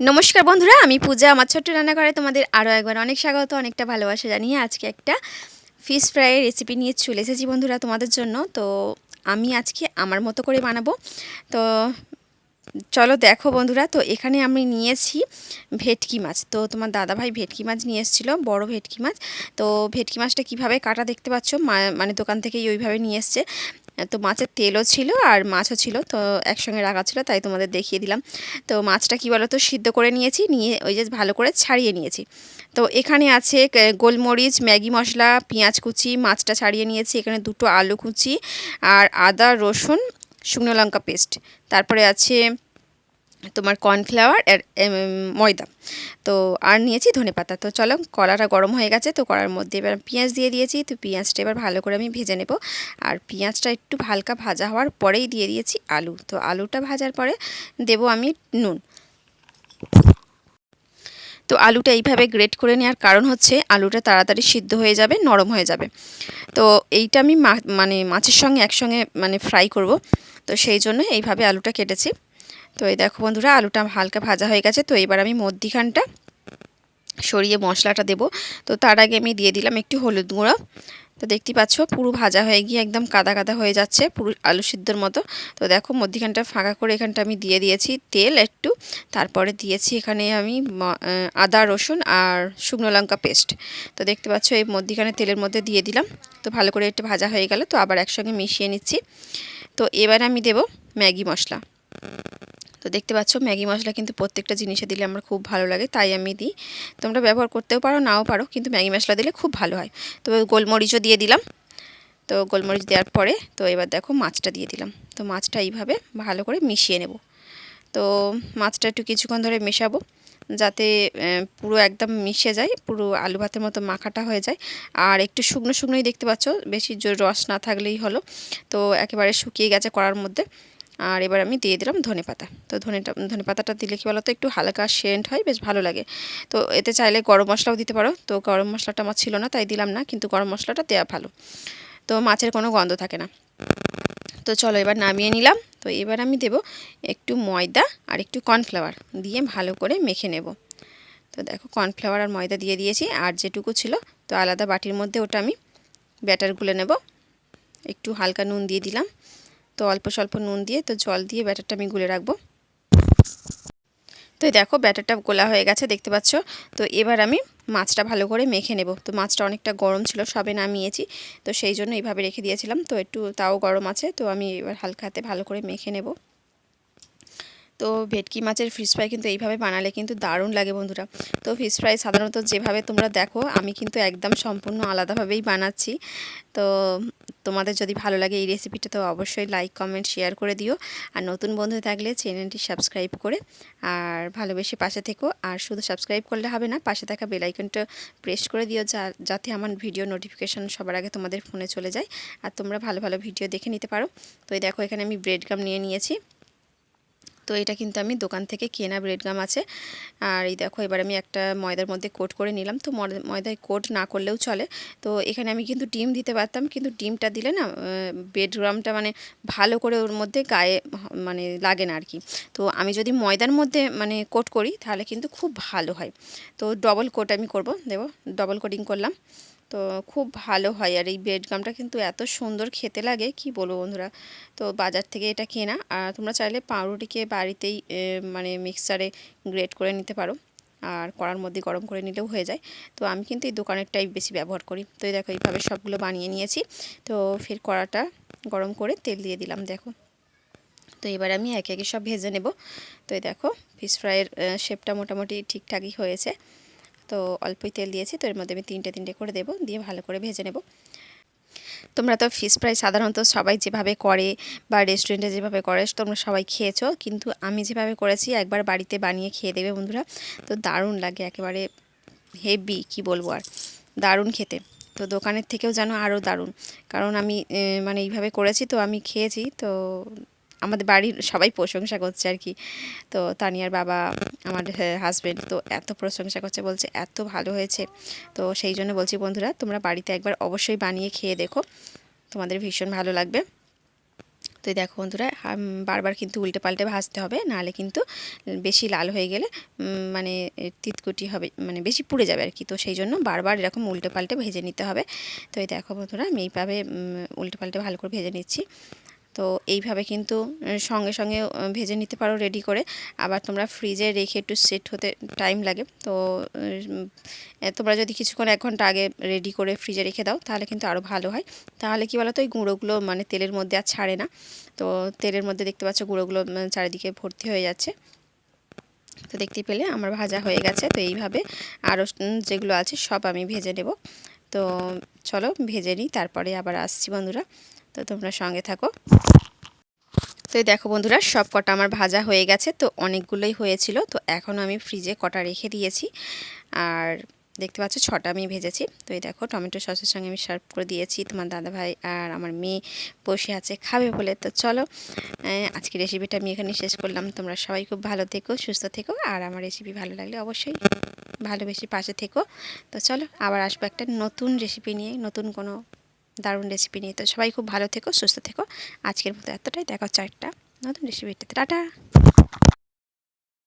নমস্কার বন্ধুরা, আমি পূজা, আমার ছোট্ট রান্নাঘরে তোমাদের আরও একবার অনেক স্বাগত, অনেকটা ভালোবাসা জানিয়ে আজকে একটা ফিশ ফ্রাইয়ের রেসিপি নিয়ে চলে এসেছি বন্ধুরা তোমাদের জন্য। তো আমি আজকে আমার মতো করে বানাবো। তো চলো দেখো বন্ধুরা, তো এখানে আমি নিয়েছি ভেটকি মাছ। তো তোমার দাদাভাই ভেটকি মাছ নিয়ে এসেছিল, বড় ভেটকি মাছ। তো ভেটকি মাছটা কীভাবে কাটা দেখতে পাচ্ছ? মানে দোকান থেকেই ওইভাবে নিয়ে এসছে। তো মাছের তেলও ছিল আর মাছও ছিল, তো একসঙ্গে রাখা ছিল, তাই তোমাদের দেখিয়ে দিলাম। তো মাছটা কি বলো তো সিদ্ধ করে নিয়েছি, নিয়ে ওই যে ভালো করে ছাড়িয়ে নিয়েছি। তো এখানে আছে গোলমরিচ, ম্যাগি মশলা, পেঁয়াজ কুচি, মাছটা ছাড়িয়ে নিয়েছি, এখানে দুটো আলু কুচি আর আদা, রসুন, শুকনো লঙ্কা পেস্ট। তারপরে আছে তোমার কর্নফ্লাওয়ার আর ময়দা। তো আর নিয়েছি ধনে পাতা। তো চলো কড়াটা গরম হয়ে গেছে, তো কড়ার মধ্যে এবার পেঁয়াজ দিয়ে দিয়েছি। তো পেঁয়াজটা এবার ভালো করে আমি ভেজে নেব। আর পেঁয়াজটা একটু হালকা ভাজা হওয়ার পরেই দিয়ে দিয়েছি আলু। তো আলুটা ভাজার পরে দেব আমি নুন। তো আলুটা এইভাবে গ্রেট করে নেওয়ার কারণ হচ্ছে, আলুটা তাড়াতাড়ি সিদ্ধ হয়ে যাবে, নরম হয়ে যাবে। তো এইটা আমি মানে মাছের সঙ্গে একসঙ্গে মানে ফ্রাই করব। তো সেই জন্য এইভাবে আলুটা কেটেছি। তো এই দেখো বন্ধুরা, আলুটা হালকা ভাজা হয়ে গেছে, তো এবার আমি মধ্যিখানটা সরিয়ে মশলাটা দেব। তো তার আগে আমি দিয়ে দিলাম একটু হলুদ গুঁড়ো। তো দেখতে পাচ্ছ, পুরো ভাজা হয়ে গিয়ে একদম কাদা কাদা হয়ে যাচ্ছে, পুরো আলু সিদ্ধর মতো। তো দেখো, মধ্যিখানটা ফাঁকা করে এখানটা আমি দিয়ে দিয়েছি তেল একটু। তারপরে দিয়েছি এখানে আমি আদা, রসুন আর শুকনো লঙ্কা পেস্ট। তো দেখতে পাচ্ছ, এই মধ্যিখানে তেলের মধ্যে দিয়ে দিলাম। তো ভালো করে একটু ভাজা হয়ে গেল, তো আবার একসঙ্গে মিশিয়ে নিচ্ছি। তো এবার আমি দেব ম্যাগি মশলা। তো দেখতে পাচ্ছ ম্যাগি মশলা কিন্তু প্রত্যেকটা জিনিসে দিলে আমার খুব ভালো লাগে, তাই আমি দিই। তোমরা ব্যবহার করতেও পারো, নাও পারো, কিন্তু ম্যাগি মশলা দিলে খুব ভালো হয়। তো গোলমরিচও দিয়ে দিলাম। তো গোলমরিচ দেওয়ার পরে, তো এবার দেখো মাছটা দিয়ে দিলাম। তো মাছটা এইভাবে ভালো করে মিশিয়ে নেব। তো মাছটা একটু কিছুক্ষণ ধরে মেশাবো, যাতে পুরো একদম মিশে যায়, পুরো আলু ভাতের মতো মাখাটা হয়ে যায়। আর একটু শুকনো শুকনোই দেখতে পাচ্ছ, বেশি রস না থাকলেই হলো। তো একেবারে শুকিয়ে গেছে কড়ার মধ্যে। আর এবার আমি দিয়ে দিলাম ধনে পাতা। তো ধনেটা, ধনে পাতাটা দিলে কি বলো তো একটু হালকা সেন্ট হয়, বেশ ভালো লাগে। তো এতে চাইলে গরম মশলাও দিতে পারো। তো গরম মশলাটা আমার ছিল না, তাই দিলাম না, কিন্তু গরম মশলাটা দেওয়া ভালো। তো মাছের কোনো গন্ধ থাকে না। তো চলো এবার নামিয়ে নিলাম। তো এবার আমি দেব একটু ময়দা আর একটু কর্নফ্লাওয়ার দিয়ে ভালো করে মেখে নেব। তো দেখো কর্নফ্লাওয়ার আর ময়দা দিয়ে দিয়েছি, আর যেটুকু ছিল, তো আলাদা বাটির মধ্যে ওটা আমি ব্যাটার গুলে নেব। একটু হালকা নুন দিয়ে দিলাম। তো অল্প স্বল্প নুন দিয়ে, তো জল দিয়ে ব্যাটারটা আমি গুলে রাখব। তো দেখো, ব্যাটারটা গোলা হয়ে গেছে, দেখতে পাচ্ছ? তো এবার আমি মাছটা ভালো করে মেখে নেব। তো মাছটা অনেকটা গরম ছিল, সবে নামিয়েছি, তো সেই জন্য এইভাবে রেখে দিয়েছিলাম। তো একটু তাও গরম আছে, তো আমি এবার হালকা হাতে ভালো করে মেখে নেব। তো ভেটকি মাছের ফিশ ফ্রাই কিন্তু এইভাবে বানালে কিন্তু দারুণ লাগে বন্ধুরা। তো ফিশ ফ্রাই সাধারণত যেভাবে তোমরা দেখো, আমি কিন্তু একদম সম্পূর্ণ আলাদাভাবেই বানাচ্ছি। তো তোমাদের যদি ভালো লাগে এই রেসিপিটা তো অবশ্যই লাইক কমেন্ট শেয়ার করে দিও। আর নতুন বন্ধু থাকলে চ্যানেলটি সাবস্ক্রাইব করে আর ভালোবেসে পাশে থেকো। আর শুধু সাবস্ক্রাইব করলে হবে না, পাশে থাকা বেলাইকনটা প্রেস করে দিও যা- যাতে আমার ভিডিও নোটিফিকেশান সবার আগে তোমাদের ফোনে চলে যায়। আর তোমরা ভালো ভালো ভিডিও দেখে নিতে পারো। তো এই দেখো, এখানে আমি ব্রেড গাম নিয়ে নিয়েছি। তো এটা কিন্তু আমি দোকান থেকে কেনা ব্রেড গাম আছে। আর এই দেখো, এবার আমি একটা ময়দার মধ্যে কোট করে নিলাম। তো ময়দা- ময়দায় কোট না করলেও চলে। তো এখানে আমি কিন্তু ডিম দিতে পারতাম, কিন্তু ডিমটা দিলে না ব্রেড গ্রামটা মানে ভালো করে ওর মধ্যে গায়ে মানে লাগে না আর কি তো আমি যদি ময়দার মধ্যে মানে কোট করি, তাহলে কিন্তু খুব ভালো হয়। তো ডবল কোট আমি করব, দেবো ডবল কোটিং করলাম। তো খুব ভালো হয়। আর এই ব্রেড গামটা কিন্তু এত সুন্দর খেতে লাগে, কি বলব বন্ধুরা? তো বাজার থেকে এটা কেনা আর তোমরা চাইলে পাউরুটিকে বাড়িতেই মানে মিক্সারে গ্রেট করে নিতে পারো। আর কড়ার মধ্যে গরম করে নিলেও হয়ে যায়। তো আমি কিন্তু এই দোকানেরটাই বেশি ব্যবহার করি। তো এই দেখো, এইভাবে সবগুলো বানিয়ে নিয়েছি। তো ফের কড়াটা গরম করে তেল দিয়ে দিলাম, দেখো। তো এবার আমি একে একে সব ভেজে নেব। তো এই দেখো ফিশ ফ্রাইয়ের শেপটা মোটামুটি ঠিকঠাকই হয়েছে। তো অল্পই তেল দিয়েছি, তো এর মধ্যে আমি তিনটে তিনটে করে দেবো, দিয়ে ভালো করে ভেজে নেব। তোমরা তো ফিশ ফ্রাই সাধারণত সবাই যেভাবে করে বা রেস্টুরেন্টে যেভাবে করে, তোমরা সবাই খেয়েছো, কিন্তু আমি যেভাবে করেছি, একবার বাড়িতে বানিয়ে খেয়ে দেবে বন্ধুরা। তো দারুণ লাগে, একেবারে হেভি কি বলব আর, দারুণ খেতে। তো দোকানের থেকেও যেন আরও দারুণ। কারণ আমি মানে এইভাবে করেছি, তো আমি খেয়েছি, তো আমাদের বাড়ির সবাই প্রশংসা করছে আর কি। তো তানিয়ার বাবা, আমার হাজব্যান্ড তো এত প্রশংসা করছে, বলছে এত ভালো হয়েছে। তো সেই জন্য বলছি, বন্ধুরা, তোমরা বাড়িতে একবার অবশ্যই বানিয়ে খেয়ে দেখো। তোমাদের ভীষণ ভালো লাগবে। তো দেখো বন্ধুরা বারবার কিন্তু উল্টে পাল্টে ভাজতে হবে, নাহলে কিন্তু বেশি লাল হয়ে গেলে মানে তিতকুটি হবে মানে বেশি পুড়ে যাবে আর কি। তো সেই জন্য বারবার এরকম উল্টে পাল্টে ভেজে নিতে হবে। তো এই দেখো বন্ধুরা, আমি এইভাবে উল্টে পাল্টে ভালো করে ভেজে নিচ্ছি। তো এইভাবে কিন্তু সঙ্গে সঙ্গে ভেজে নিতে পারো রেডি করে। আবার তোমরা ফ্রিজে রেখে একটু সেট হতে টাইম লাগে। তো তোমরা যদি কিছুক্ষণ এক ঘণ্টা আগে রেডি করে ফ্রিজে রেখে দাও, তাহলে কিন্তু আরও ভালো হয়। তাহলে কি বলো তো ওই গুঁড়োগুলো মানে তেলের মধ্যে আর ছাড়ে না। তো তেলের মধ্যে দেখতে পাচ্ছ গুঁড়োগুলো চারিদিকে ভর্তি হয়ে যাচ্ছে। তো দেখতে পেলে আমার ভাজা হয়ে গেছে। তো এইভাবে আরও যেগুলো আছে সব আমি ভেজে নেব। তো চলো, ভেজে নিই, তারপরে আবার আসছি বন্ধুরা। তো তোমরা সঙ্গে থাকো। তো দেখো বন্ধুরা, সব কটা আমার ভাজা হয়ে গেছে, তো অনেকগুলোই হয়েছিল, তো এখন আমি ফ্রিজে কটা রেখে দিয়েছি। আর দেখতে পাচ্ছ, ছটা আমি ভেজেছি। তো এই দেখো, টমেটো সসের সঙ্গে আমি সার্ভ করে দিয়েছি। তোমার দাদা ভাই আর আমার মেয়ে বসে আছে, খাবে বলে। তো চলো আজকে রেসিপিটা আমি এখানে শেষ করলাম। তোমরা সবাই খুব ভালো থেকো, সুস্থ থেকো, আর আমার রেসিপি ভালো লাগলে অবশ্যই ভালোবেসে পাশে থেকো। তো চলো, আবার আসব একটা নতুন রেসিপি নিয়ে, নতুন কোনো দারুণ রেসিপি নিয়ে। তো সবাই খুব ভালো থেকো, সুস্থ থেকো। আজকের মতো এতটাই। দেখা হচ্ছে একটা নতুন রেসিপিটাতে টাটা!